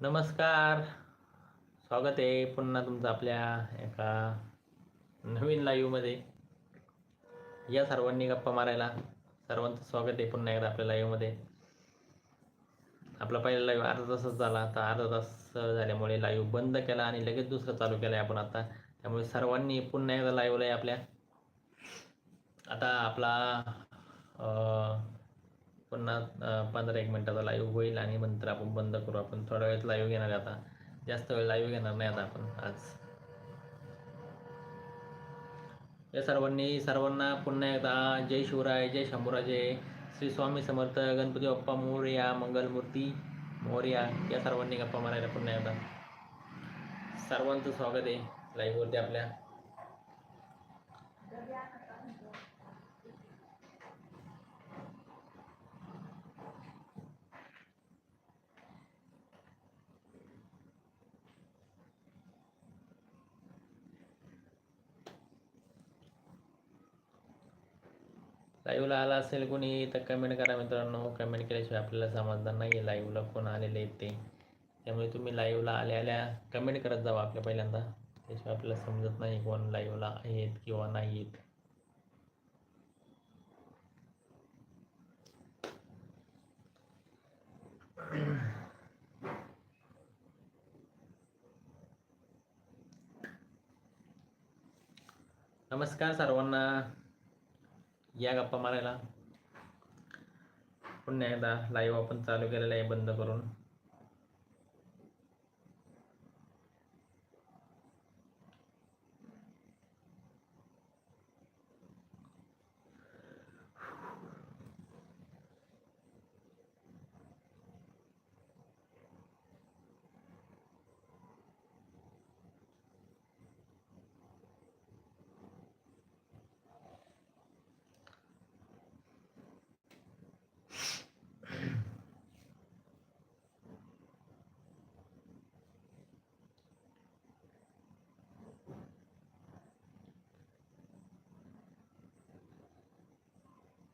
नमस्कार. स्वागत आहे पुन्हा तुमचं आपल्या एका नवीन लाईव्हमध्ये या सर्वांनी गप्पा मारायला सर्वांचं स्वागत आहे पुन्हा एकदा आपल्या लाईव्हमध्ये आपला पहिला लाईव्ह अर्धा तासच झाला आता अर्धा तास झाल्यामुळे लाईव्ह बंद केला आणि लगेच दुसरं चालू केलं आहे आपण आता. त्यामुळे सर्वांनी पुन्हा एकदा लाईव्हला आहे आपल्या. आता आपला पुन्हा पंधरा एक मिनटाचा लाईव्ह होईल आणि नंतर आपण बंद करू. आपण थोड्या वेळात लाईव्ह घेणार आहे आता. जास्त वेळ लाईव्ह घेणार नाही आता आपण आज. या सर्वांनी सर्वांना पुन्हा एकदा जय शिवराय जय शंभूराजे श्री स्वामी समर्थ गणपती बाप्पा मोरया मंगलमूर्ती मोर्या या सर्वांनी गप्पा मारायला पुन्हा एकदा. सर्वांचं स्वागत आहे लाईव्हवरती आपल्या. लाईव्हला आला असेल कोणी तर कमेंट करा मित्रांनो. कमेंट केल्याशिवाय आपल्याला समजणार नाही लाईव्हला कोण आलेले आहेत ते. त्यामुळे तुम्ही लाईव्हला आल्या आल्या कमेंट करत जावा आपल्या पहिल्यांदा. त्याशिवाय आपल्याला समजत नाही कोण लाईव्हला आहेत किंवा नाही आहेत नमस्कार सर्वांना. या गप्पा मारायला. पुन्हा एकदा लाईव्ह आपण चालू केलेला आहे बंद करून.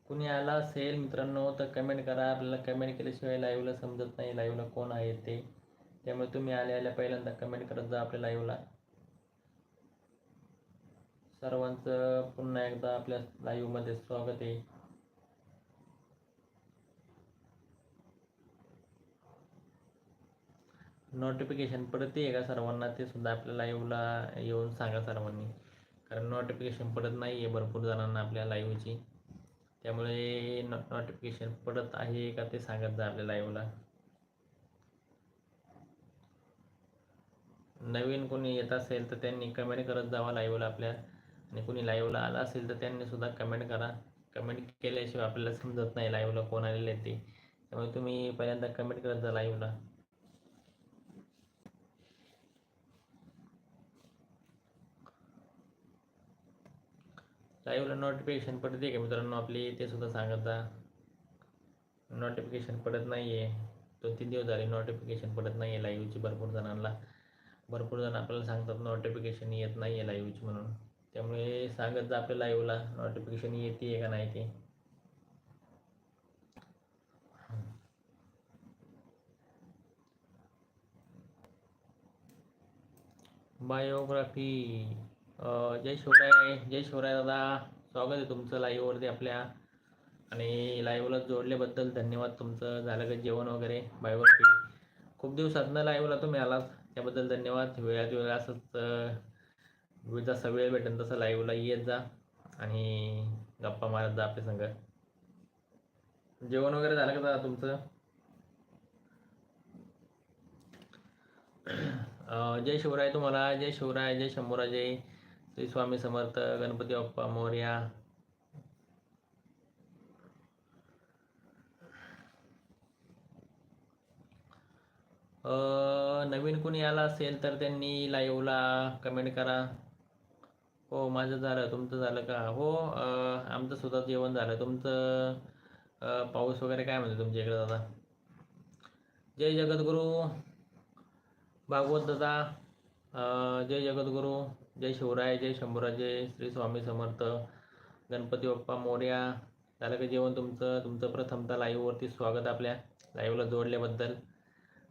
कुणी आला असेल मित्रांनो तर कमेंट करा. आपल्याला कमेंट केल्याशिवाय लाईव्हला समजत नाही लाईव्हला कोण आहे ते. त्यामुळे तुम्ही आल्या आल्या पहिल्यांदा कमेंट करत जा आपल्या लाईव्हला सर्वांचं पुन्हा एकदा आपल्या लाईव्हमध्ये स्वागत आहे. नोटिफिकेशन पडते आहे का सर्वांना? ते सुद्धा आपल्या लाईव्हला येऊन सांगा सर्वांनी. कारण नोटिफिकेशन पडत नाही आहे भरपूर जणांना आपल्या लाईव्हची त्यामुळे नोटिफिकेशन पडत आहे का ते सांगत जा आपल्या लाईव्हला नवीन कोणी येत असेल तर त्यांनी कमेंट करत जावा लाईव्हला आपल्या. आणि कोणी लाईव्हला आला असेल तर त्यांनी सुद्धा कमेंट करा. कमेंट केल्याशिवाय आपल्याला समजत नाही लाईव्हला कोण आलेले ते. त्यामुळे तुम्ही पहिल्यांदा कमेंट करत जा लाईव्हला लाईव्हला नोटिफिकेशन पडते का मित्रांनो आपली? ते सुद्धा सांगत जा. नोटिफिकेशन पडत नाही आहे दोन तीन दिवस झाले नोटिफिकेशन पडत नाही आहे लाईव्हची भरपूर जणांना. भरपूर जण आपल्याला सांगतात नोटिफिकेशन येत नाही आहे लाईव्हची म्हणून. त्यामुळे सांगत जा आपल्या लाईव्हला नोटिफिकेशन येते आहे का नाही ते. बायोग्राफी जय शिवराय जय शिवराय दादा. स्वागत आहे तुमचं लाईव्हवरती आपल्या. आणि लाईव्हला जोडल्याबद्दल धन्यवाद तुमचं. झालं का जेवण वगैरे? बायवरती. खूप दिवसातनं लाईव्हला तुम्ही आलात. त्याबद्दल धन्यवाद. वेळात वेळ असंच अं, वेळ जसा वेळ भेटेल तसं लाईव्हला येत जा. आणि गप्पा मारत जा आपल्या संग. जेवण वगैरे झालं का दादा तुमचं? जय शिवराय तुम्हाला. जय शिवराय जय शंभूराजय श्री स्वामी समर्थ गणपती बाप्पा मोर्या नवीन कोणी आला असेल तर त्यांनी लाईव्हला कमेंट करा. हो माझं झालं. तुमचं झालं का? हो आमचं सुद्धा जेवण झालं. तुमचं पाऊस वगैरे काय म्हणतो तुमच्या इकडे दादा? जय जगद्गुरू. भागवत दादा जय जगद्गुरू. जय शिवराय जय शंभूराजे श्री स्वामी समर्थ गणपती बाप्पा मोर्या. झालं का जेवण तुमचं? तुमचं प्रथमतः लाईव्हवरती स्वागत आपल्या लाईव्हला जोडल्याबद्दल.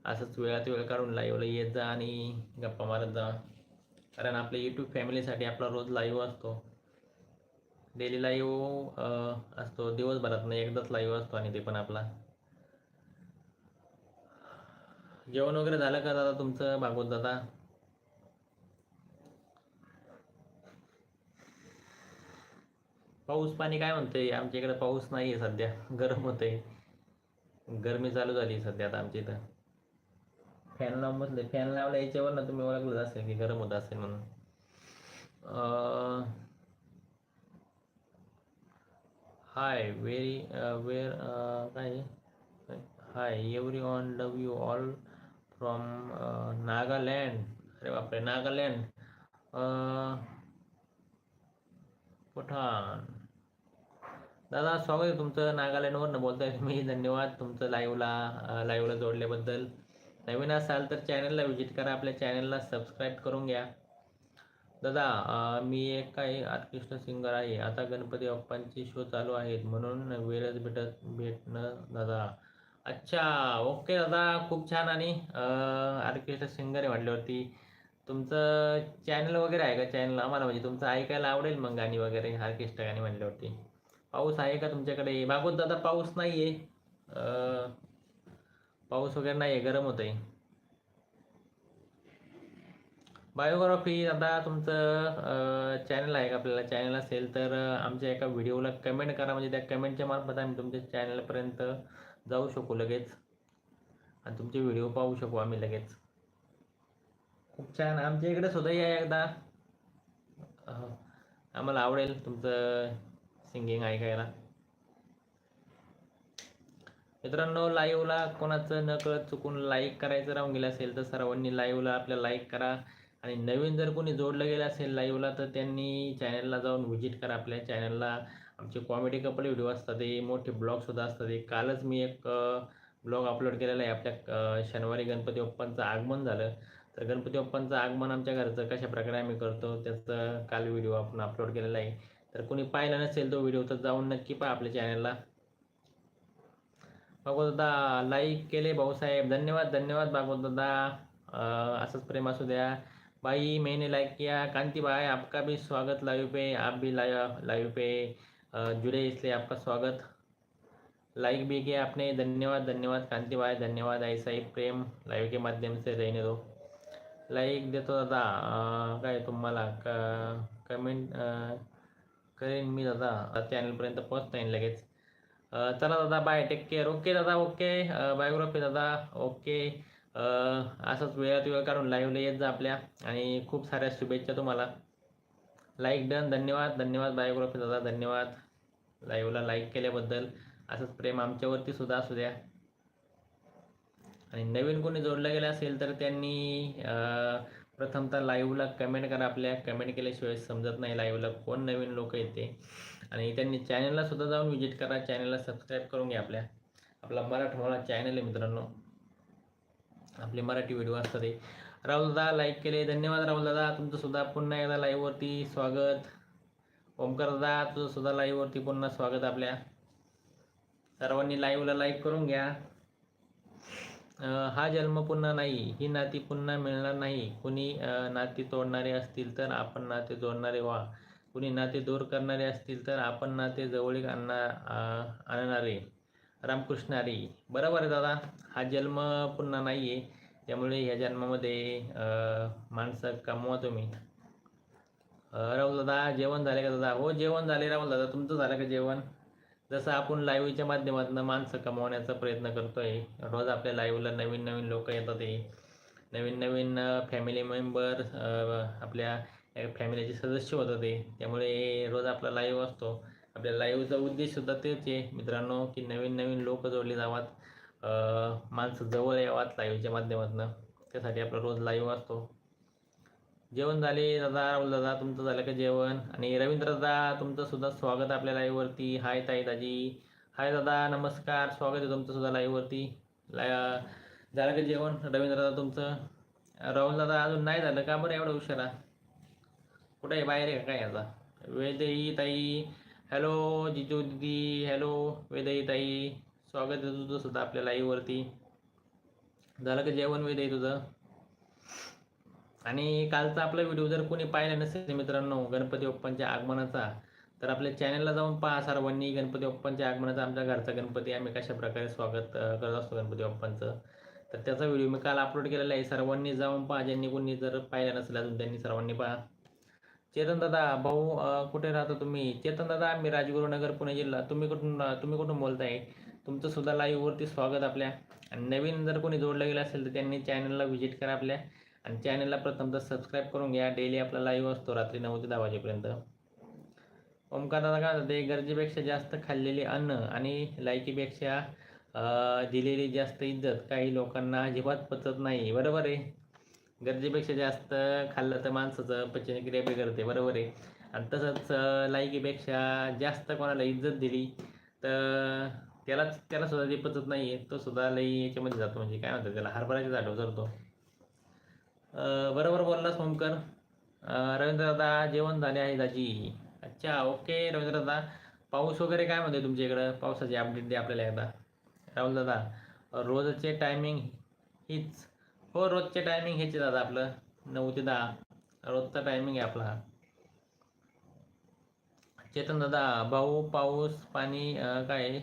असंच वेळात वेळ काढून लाईव्हला येत जा आणि गप्पा मारत जा. कारण आपल्या यूट्यूब फॅमिलीसाठी आपला रोज लाईव्ह असतो. डेली लाईव्ह असतो. दिवसभरात नाही एकदाच लाईव्ह असतो आणि ते पण आपला. जेवण वगैरे झालं का दादा तुमचं? भागवत दादा? पाऊस पाणी काय म्हणतंय? आमच्या इकडे पाऊस नाही आहे सध्या. गरम होतंय. गरमी चालू झाली सध्या आता आमच्या इथं. फॅन लावून बसले फॅन लावला याच्यावर ना तुम्ही ओळखलं असेल की गरम होत असेल म्हणून. हाय व्हेरी वेअर काय hi every on love you all from Nagaland. अरे बापरे नागालँड. पठाण. दादा स्वागत आहे तुमचं नागालँडवरनं बोलताय तुम्ही धन्यवाद तुमचं लाईव्हला लाईव्हला जोडल्याबद्दल. नवीन असाल तर चॅनलला व्हिजिट करा. आपल्या चॅनलला सबस्क्राईब करून घ्या. दादा मी एक काही आर्टिस्ट सिंगर आहे. आता गणपती बाप्पांचे शो चालू आहेत. म्हणून वेळच भेटत भेटणं दादा. अच्छा ओके दादा. खूप छान आणि आर्किस्ट्रा सिंगर आहे म्हटल्यावरती तुमचं चॅनल वगैरे आहे का? चॅनल आम्हाला म्हणजे तुमचं ऐकायला आवडेल मग गाणी वगैरे आर्किस्ट्रा गाणी म्हटल्यावरती पाऊस आहे का तुमच्याकडे? बागोत दादा पाऊस नाही आहे पाऊस वगैरे नाही आहे गरम होत आहे बायोग्राफी आता तुमचं चॅनल आहे का आपल्याला? चॅनल असेल तर आमच्या एका व्हिडिओला कमेंट करा. म्हणजे त्या कमेंटच्या मार्फत आम्ही तुमच्या चॅनलपर्यंत जाऊ शकू लगेच. आणि तुमचे व्हिडिओ पाहू शकू आम्ही लगेच. खूप छान. आमच्या इकडे सुद्धा या एकदा. आम्हाला आवडेल तुमचं सिंगिंग ऐकायला. मित्रांनो लाईव्हला कोणाचं नकळत चुकून लाईक करायचं राहून गेलं असेल तर सर्वांनी लाईव्हला आपल्या लाईक करा. आणि नवीन जर कोणी जोडलं गेलं असेल लाईव्हला तर त्यांनी चॅनलला जाऊन व्हिजिट करा. आपल्या चॅनलला आमचे कॉमेडी कपल व्हिडिओ असतात ते मोठे ब्लॉगसुद्धा असतात. ते कालच मी एक ब्लॉग अपलोड केलेला आहे. आपल्या शनिवारी गणपती बाप्पांचं आगमन झालं. तर गणपती बाप्पांचं आगमन आमच्या घरचं कशा प्रकारे आम्ही करतो त्याचं काल व्हिडिओ आपण अपलोड केलेला आहे. तर कोणी पाहिला नसेल तो व्हिडिओ तर जाऊन नक्की पहा आपल्या चॅनलला भागवत दादा लाईक केले भाऊसाहेब. धन्यवाद धन्यवाद भागवत दादा. असंच प्रेम असू द्या. भाई मैंने लाइक किया. कांति भाई आपका भी स्वागत लाइव पे. आप भी लाइव लाइव पे. जुड़े इसलिए आपका स्वागत. लाइक भी किया आपने. धन्यवाद धन्यवाद कांति भाई धन्यवाद ऐसा ही प्रेम लाइव के माध्यम से रहने दो. लाईक देतो दादा. काय तुम्हाला? क कमेंट करेन मी दादा. चॅनलपर्यंत पोहोचता येईल लगेच. चला दादा बाय टेक केअर ओके दादा ओके बायोग्राफी दादा. ओके असंच वेळात वेळ काढून लाईव्हला येत जा आपल्या. आणि खूप साऱ्या शुभेच्छा तुम्हाला. लाईक डन धन्यवाद. धन्यवाद बायोग्राफी दादा. धन्यवाद. लाईव्हला लाईक केल्याबद्दल. असंच प्रेम आमच्यावरती सुद्धा असू द्या. आणि नवीन कोणी जोडलं गेलं असेल तर त्यांनी प्रथमतः लाईव्हला कमेंट करा आपल्या. कमेंट केल्याशिवाय समजत नाही लाईव्हला कोण नवीन लोक येते. आणि त्यांनी चॅनलला सुद्धा जाऊन व्हिजिट करा. चॅनलला सबस्क्राईब करून घ्या आपल्या. आपला मराठमोळा चॅनल आहे मित्रांनो. आपले मराठी व्हिडिओ असतात ते. राहुल दादा लाईक केले. धन्यवाद राहुल दादा. तुमचं सुद्धा पुन्हा एकदा लाईव्हवरती स्वागत. ओमकार दादा तुझं सुद्धा लाईव्हवरती पुन्हा स्वागत आपल्या. सर्वांनी लाईव्हला लाईक करून घ्या. हा जन्म पुन्हा नाही ही नाती पुन्हा मिळणार नाही. कुणी नाती तोडणारे असतील तर आपण नाते जोडणारे व्हा. कुणी नाते दूर करणारे असतील तर आपण नाते जवळीक आणणार आणणारे. रामकृष्ण हरी बरोबर आहे दादा हा जन्म पुन्हा नाही आहे त्यामुळे ह्या जन्मामध्ये माणसं कमवा तुम्ही. राहुल दादा जेवण झाले का दादा? हो जेवण झाले राहुल दादा. तुमचं झालं का जेवण? जसं आपण लाईव्हच्या माध्यमातून माणसं कमावण्याचा प्रयत्न करतो आहे रोज आपल्या लाईव्हला नवीन नवीन लोक येतात आहे नवीन नवीन फॅमिली मेंबर आपल्या फॅमिलीचे सदस्य होतात आहे त्यामुळे रोज आपला लाईव्ह असतो. आपल्या लाईव्हचा उद्देशसुद्धा तेच आहे. मित्रांनो की नवीन नवीन लोक जोडले जावात. माणसं जवळ यावात लाईव्हच्या माध्यमातून. त्यासाठी आपला रोज लाईव्ह असतो. जेवण झाले दादा राहुल दादा तुमचं झालं का जेवण? आणि रवींद्र दादा तुमचं सुद्धा स्वागत आपल्या लाईव्हवरती हाय ताई दाजी. हाय दादा नमस्कार. स्वागत आहे तुमचं सुद्धा लाईव्हवरती लाय झालं का जेवण रवींद्र दादा तुमचं? राहुल दादा अजून नाही झालं का बरं? एवढं उशिरा. कुठे आहे? बाहेर आहे का काय याचा? वेदई ताई. हॅलो जिजू दिदी. हॅलो वेदई ताई. स्वागत आहे तुझं सुद्धा आपल्या लाईव्हवरती झालं का जेवण वेदई तुझं? आणि कालचा आपला व्हिडिओ जर कोणी पाहिला नसेल मित्रांनो गणपती बाप्पांच्या आगमनाचा तर आपल्या चॅनलला जाऊन पहा सर्वांनी. गणपती बाप्पांच्या आगमनाचा आमच्या घरचा गणपती. आम्ही कशा प्रकारे स्वागत करत असतो गणपती बाप्पांचं. तर त्याचा व्हिडिओ मी काल अपलोड केलेला आहे. सर्वांनी जाऊन पहा. ज्यांनी कोणी जर पाहिला नसेल अजून त्यांनी सर्वांनी पहा. चेतन दादा भाऊ कुठे राहता तुम्ही? चेतन दादा मी राजगुरुनगर पुणे जिल्हा. तुम्ही कुठून तुम्ही कुठून बोलताय? तुमचं सुद्धा लाईव्हवरती स्वागत आपल्या. आणि नवीन जर कोणी जोडलं गेलं असेल तर त्यांनी चॅनलला व्हिजिट करा आपल्या. आणि चॅनलला प्रथमतः सबस्क्राईब करून घ्या. डेली आपला लाईव्ह असतो रात्री नऊ ते दहा वाजेपर्यंत. ओमकार दादा काय म्हणतात गरजेपेक्षा जास्त खाल्लेले अन्न आणि लायकीपेक्षा दिलेली जास्त इज्जत काही लोकांना अजिबात पचत नाही. बरोबर आहे. गरजेपेक्षा जास्त खाल्लं तर माणसाचं पचनक्रिया बिघडते. बरोबर आहे. आणि तसंच लायकीपेक्षा जास्त कोणाला इज्जत दिली तर त्यालाच त्याला सुद्धा ते पचत नाही आहे तो सुद्धा लई याच्यामध्ये जातो म्हणजे काय म्हणतात त्याला हरभराच्या झाड करतो बरोबर बोललास ओमकर रवींद्र दादा जेवण झाले आहे दाजी. अच्छा ओके रवींद्र दादा. पाऊस वगैरे काय म्हणते तुमच्या इकडं पावसाची अपडेट द्या आपल्याला एकदा. राहुल दादा रोजचे टायमिंग हीच. हो रोजचे टायमिंग हेच आहे दादा आपलं. नऊ ते दहा. रोजचा टायमिंग आहे आपला. चेतन दादा भाऊ पाऊस पाणी काय आहे?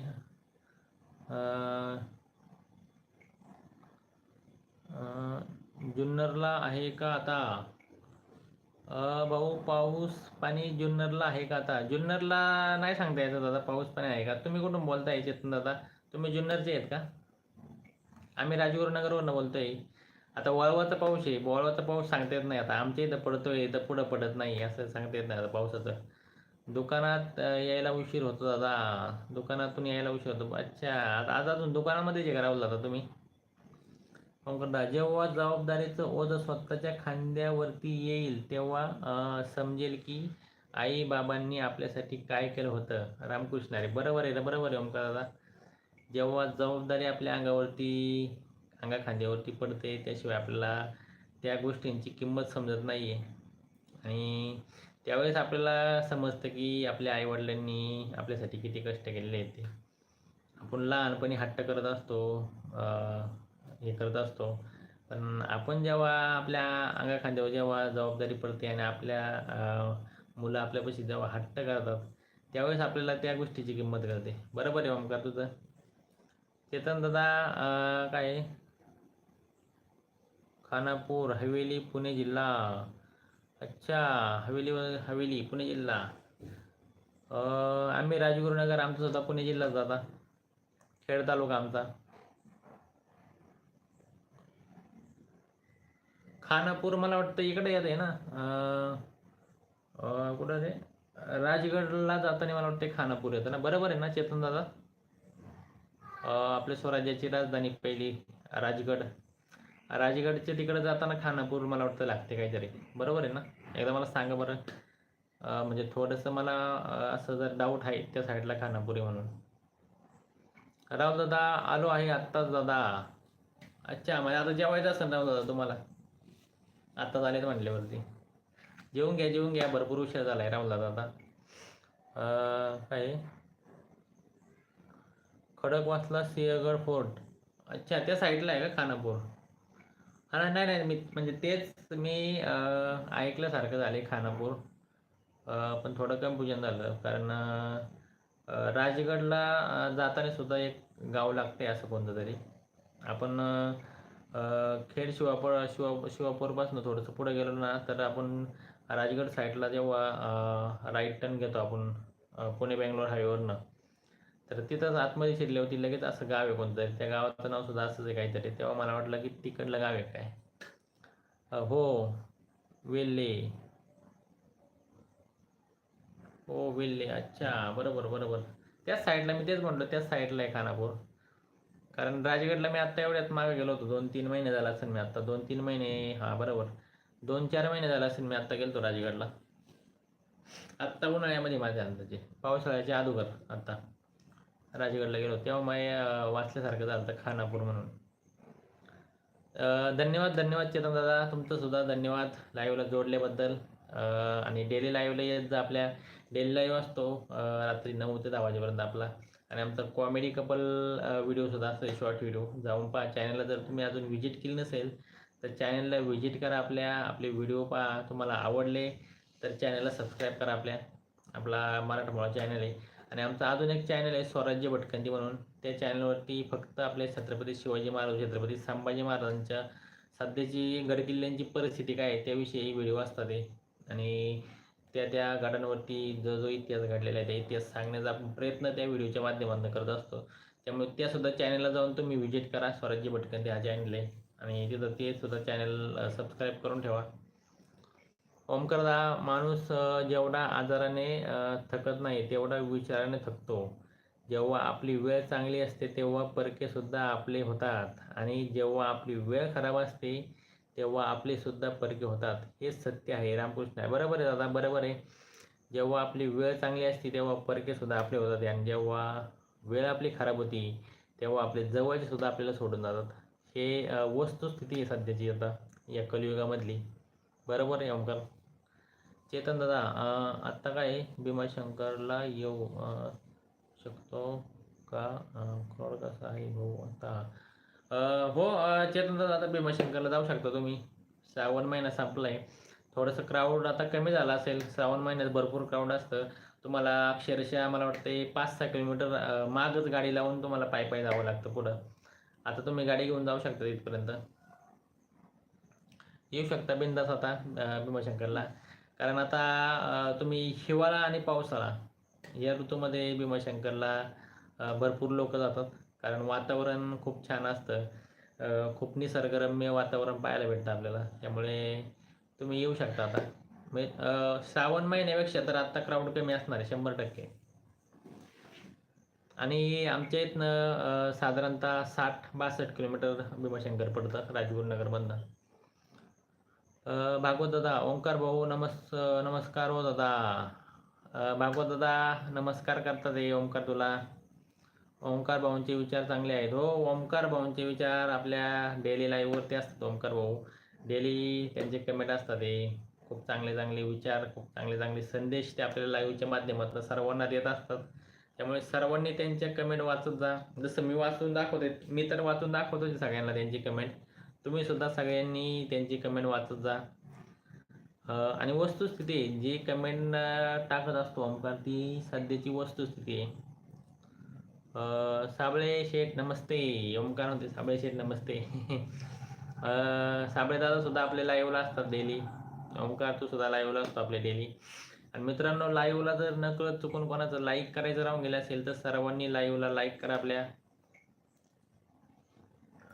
जुन्नरला आहे का आता? भाऊ पाऊस पाणी जुन्नरला आहे का आता? जुन्नरला नाही सांगता यायचं दादा पाऊस पाणी आहे का? तुम्ही कुठून बोलताय चेतन दादा? तुम्ही जुन्नरचे आहेत का? आम्ही राजगुरुनगरवरनं बोलतोय. आता वळवाचा पाऊस आहे. वळवाचा पाऊस सांगता येत नाही आता. आमच्या इथं पडतोय इथं पुढं पडत नाही असं सांगता येत नाही आता पावसाचं. दुकानात यायला उशीर होतो दादा. दुकानातून यायला उशीर होतो. अच्छा आता आज अजून दुकानामध्येच आहे करावं दादा तुम्ही? मग जेव्हा जबाबदारीचं ओझं स्वतःच्या खांद्यावरती येईल तेव्हा समजेल की आई बाबांनी आपल्यासाठी काय केलं होतं? रामकृष्ण अरे बरोबर आहे ना? बरोबर आहे ओमकार दादा? जेव्हा जबाबदारी आपल्या अंगावरती अंगा खांद्यावरती पडते त्याशिवाय आपल्याला त्या गोष्टींची किंमत समजत नाही आहे आणि त्यावेळेस आपल्याला समजतं की आपल्या आईवडिलांनी आपल्यासाठी किती कष्ट केलेले आहेत ते. आपण लहानपणी हट्ट करत असतो हे करत असतो. पण आपण जेव्हा आपल्या अंगा खांद्यावर जेव्हा जबाबदारी पडते आणि आपल्या मुलं आपल्यापाशी जेव्हा हट्ट करतात त्यावेळेस आपल्याला त्या गोष्टीची किंमत कळते. बरोबर आहे ओमकार तुझं? चेतन दादा काय? आहे? खानापूर हवेली पुणे जिल्हा. अच्छा हवेली हवेली पुणे जिल्हा. आम्ही राजगुरुनगर आमचा सुद्धा पुणे जिल्ह्यात जाता. खेड तालुका आमचा. खानापूर मला वाटतं इकडे येत आहे ना. कुठं ते? राजगडला जाताना मला वाटतं खानापूर येतं ना. बरोबर आहे ना चेतन दादा? आपल्या स्वराज्याची राजधानी पहिली राजगड. राजगडच्या तिकडे जाताना खानापूर मला वाटतं लागते काहीतरी. बरोबर आहे ना? एकदा मला सांगा बरं. म्हणजे थोडंसं मला असं जर डाऊट आहे त्या साईडला खानापुरी म्हणून. राव दादा आलो आहे आत्ताच दादा. अच्छा म्हणजे आता जेवायचं असेल राव दादा तुम्हाला? आत्ता झालेत म्हटल्यावरती. जेवून घ्या जेवून घ्या. भरपूर उशीर झाला आहे राहुल दादा आता काय खडकवासला सिंहगड फोर्ट. अच्छा त्या साईडला आहे का खानापूर? हा नाही नाही मी म्हणजे तेच मी ऐकल्यासारखं झालं आहे खानापूर पण थोडं कन्फ्युजन झालं. कारण राजगडला जाताना सुद्धा एक गाव लागते असं कोणतं तरी आपण खेड शिवापूर शिवा शिवापूरपासून थोडंसं पुढे गेलो ना तर आपण राजगड साईडला जेव्हा राईट टर्न घेतो आपण पुणे बेंगलोर हायवेवरनं तर तिथंच आतमध्ये शिरल्यावरती लगेच असं गाव आहे कोणतं त्या गावाचं नाव सुद्धा असंच आहे काहीतरी. तेव्हा मला वाटलं की तिकडलं गाव आहे काय? हो वेल्ले हो वेल्ले अच्छा बरोबर बरोबर. त्याच साईडला मी तेच म्हटलं त्याच साईडला आहे खानापूर. कारण राजगडला मी आत्ता एवढ्यात मागे गेलो होतो. दोन तीन महिने झाला असेल मी आत्ता दोन तीन महिने हा बरोबर. दोन चार महिने झाला असेल मी आत्ता गेलो राजगडला. आत्ता उन्हाळ्यामध्ये माझ्या अंदाजे. पावसाळ्याच्या अगोदर आत्ता राजगडला गेलो तेव्हा मी वाचल्यासारखं झालं होतं खानापूर म्हणून. धन्यवाद धन्यवाद चेतन दादा. तुमचं सुद्धा धन्यवाद लाईव्हला जोडल्याबद्दल. आणि डेली लाईव्हला येत जा आपल्या. डेली लाईव्ह असतो. रात्री नऊ ते दहा वाजेपर्यंत आपला. आणि आमचा कॉमेडी कपल व्हिडिओसुद्धा असतो शॉर्ट व्हिडिओ जाऊन पहा चॅनलला जर तुम्ही अजून व्हिजिट केली नसेल तर चॅनलला व्हिजिट करा आपल्या. आपले व्हिडिओ पहा तुम्हाला आवडले तर चॅनलला सबस्क्राईब करा आपल्या. आपला मराठमोळा चॅनल आहे. आणि आमचा अजून एक चॅनल आहे स्वराज्य भटकंती म्हणून. त्या चॅनलवरती फक्त आपले छत्रपती शिवाजी महाराज छत्रपती संभाजी महाराजांच्या सध्याची गडकिल्ल्यांची परिस्थिती काय आहे त्याविषयी व्हिडिओ असतात ते आणि त्या त्या गडांवरती जो जो इतिहास घडलेला आहे त्या इतिहास सांगण्याचा आपण प्रयत्न त्या व्हिडिओच्या माध्यमातून करत असतो. त्यामुळे त्यासुद्धा चॅनलला जाऊन तुम्ही व्हिजिट करा स्वराज्य भटकंती हा चॅनल आहे आणि तिथं ते सुद्धा चॅनल सबस्क्राईब करून ठेवा. ओमकरदा माणूस जेवढा आजाराने थकत नाही तेवढा विचाराने थकतो. जेव्हा आपली वेळ चांगली असते तेव्हा परकेसुद्धा आपले होतात. आणि जेव्हा आपली वेळ खराब असते तेव्हा आपले सुद्धा परके होतात. हे सत्य आहे. रामकृष्ण आहे. बरोबर आहे दादा बरोबर आहे. जेव्हा आपली वेळ चांगली असते तेव्हा परकेसुद्धा आपले होतात. आणि जेव्हा वेळ आपली खराब होती तेव्हा आपले जवळचे सुद्धा आपल्याला सोडून जातात. हे वस्तुस्थिती आहे सध्याची आता या कलियुगामधली. बरोबर आहे ओमकार चेतन दादा आत्ता काय भीमाशंकरला येऊ शकतो का? क्रोड कसा आहे भाऊ आता. हो चेतन दादा आता भीमाशंकरला जाऊ शकता तुम्ही. श्रावण महिना संपला आहे थोडंसं क्राऊड आता कमी झाला असेल. श्रावण महिन्यात भरपूर क्राऊड असतं. तुम्हाला अक्षरशः मला वाटते पाच सहा किलोमीटर मागच गाडी लावून तुम्हाला पाय पायी जावं लागतं पुढं. आता तुम्ही गाडी घेऊन जाऊ शकता तिथपर्यंत. येऊ शकता बिंदास आता भीमाशंकरला. कारण आता तुम्ही हिवाळा आणि पावसाळा या ऋतूमध्ये भीमाशंकरला भरपूर लोक जातात. कारण वातावरण खूप छान असतं. खूप निसर्गरम्य वातावरण पाहायला भेटतं आपल्याला. त्यामुळे तुम्ही येऊ शकता आता. म्हणजे श्रावण महिन्यापेक्षा तर आत्ता क्राऊड कमी असणार आहे शंभर टक्के. आणि आमच्या इथनं साधारणतः साठ बासष्ट किलोमीटर भीमाशंकर पडतं राजगुरुनगरमधनं भागवत दादा ओंकार भाऊ नमस् नमस्कार हो दादा. भागवत दादा नमस्कार करतात हे ओंकार तुला. ओंकार भाऊंचे विचार चांगले आहेत. हो ओंकार भाऊंचे विचार आपल्या डेली लाईव्हवरती असतात ओंकार भाऊ. डेली त्यांचे कमेंट असतात हे. खूप चांगले चांगले विचार खूप चांगले चांगले संदेश ते आपल्याला लाईव्हच्या माध्यमातून सर्वांना देत असतात. त्यामुळे सर्वांनी त्यांच्या कमेंट वाचत जा. जसं मी वाचून दाखवते मी तर वाचून दाखवतो सगळ्यांना त्यांची कमेंट तुम्ही सुद्धा सगळ्यांनी त्यांची कमेंट वाचत जा. आणि वस्तुस्थिती जी कमेंट टाकत असतो ओमकार ती सध्याची वस्तुस्थिती आहे. साबळे शेठ नमस्ते. ओमकार होते साबळे शेठ नमस्ते. साबळे दादा सुद्धा आपले लाईव्हला असतात डेली ओमकार तू सुद्धा लाईव्हला असतो आपल्या डेली आणि मित्रांनो लाईव्हला जर नकळत चुकून कोणाचं लाईक करायचं राहून गेलं असेल तर सर्वांनी लाईव्हला लाईक करा आपल्या.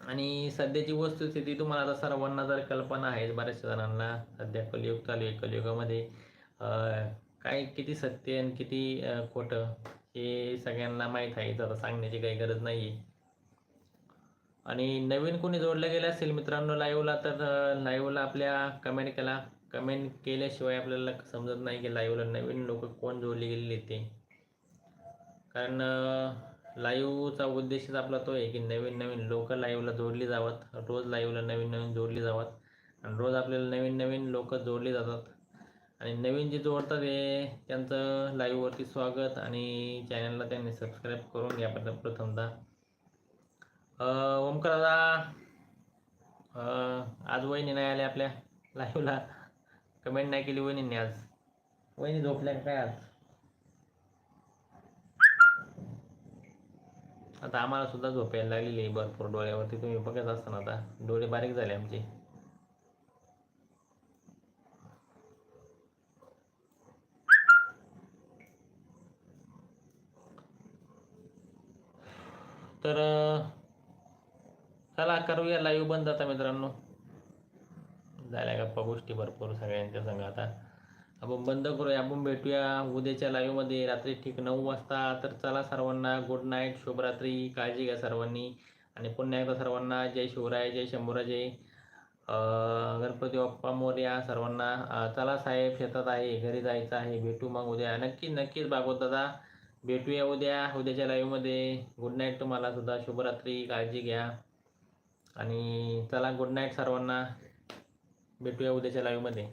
आणि सध्याची वस्तुस्थिती तुम्हाला आता सर्वांना जर कल्पना आहे बऱ्याचशा जणांना. सध्या कलियुग चालू आहे कलियुगामध्ये. काय किती सत्य आणि किती खोटं. हे सगळ्यांना माहीत आहे तर सांगण्याची काही गरज नाही आहे आणि नवीन कोणी जोडलं गेलं असेल मित्रांनो लाईव्हला तर लाईव्हला आपल्या कमेंट केला. कमेंट केल्याशिवाय आपल्याला समजत नाही की लाईव्हला नवीन लोक कोण जोडले गेलेले ते. कारण लाईव्हचा उद्देशच आपला तो आहे की नवीन नवीन लोक लाईव्हला जोडली जावत. रोज लाईव्हला नवीन नवीन जोडली जावत. आणि रोज आपल्याला नवीन नवीन लोक जोडली जातात. आणि नवीन जे जोडतात ते त्यांचं लाईव्हवरती स्वागत आणि चॅनलला त्यांनी सबस्क्राईब करून घ्या प्रथम प्रथमतः अं, दादा आज वहिनी नाही आल्या आपल्या लाईव्हला कमेंट नाही केली वहिनींनी आज. वहिनी झोपल्या काय आज? आता आम्हाला सुद्धा झोप यायला लागलेली आहे भरपूर डोळ्यावरती. तुम्ही बघत असताना आता. डोळे बारीक झाले आमचे. तर चला करूया लाईव्ह बंद आता मित्रांनो. झाल्या गप्पा गोष्टी भरपूर सगळ्यांच्या संग आता. आपण बंद करूया आपण भेटूया उद्याच्या लाईव्हमध्ये रात्री ठीक नऊ वाजता. तर चला सर्वांना गुड नाईट शुभरात्री. काळजी घ्या सर्वांनी. आणि पुन्हा एकदा सर्वांना जय शिवराय जय शंभूराजे. गणपती बाप्पा मोर्या सर्वांना. चला साहेब शेतात आहे घरी जायचं आहे. भेटू मग उद्या. नक्की नक्कीच भागवत दादा. भेटूया उद्या उद्याच्या लाईव्हमध्ये गुड नाईट तुम्हाला सुद्धा. शुभरात्री. काळजी घ्या. आणि चला गुड नाईट सर्वांना. भेटूया उद्याच्या लाईव्हमध्ये